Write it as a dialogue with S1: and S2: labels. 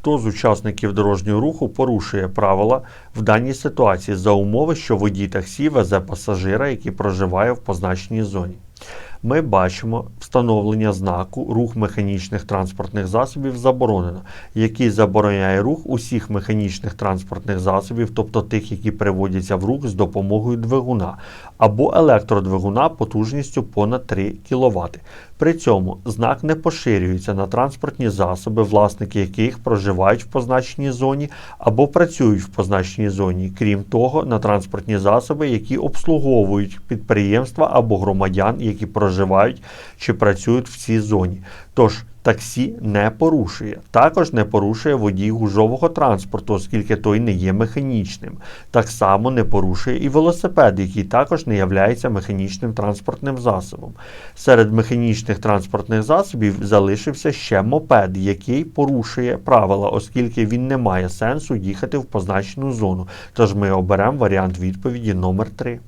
S1: хто з учасників дорожнього руху порушує правила в даній ситуації за умови, що водій таксі везе пасажира, який проживає в позначеній зоні. Ми бачимо встановлення знаку рух механічних транспортних засобів заборонено, який забороняє рух усіх механічних транспортних засобів, тобто тих, які приводяться в рух з допомогою двигуна або електродвигуна потужністю понад 3 кВт. При цьому знак не поширюється на транспортні засоби, власники яких проживають в позначеній зоні або працюють в позначеній зоні. Крім того, на транспортні засоби, які обслуговують підприємства або громадян, які проживають чи працюють в цій зоні. Тож таксі не порушує. Також не порушує водій гужового транспорту, оскільки той не є механічним. Так само не порушує і велосипед, який також не являється механічним транспортним засобом. Серед механічних транспортних засобів залишився ще мопед, який порушує правила, оскільки він не має сенсу їхати в позначену зону. Тож ми оберемо варіант відповіді номер 3.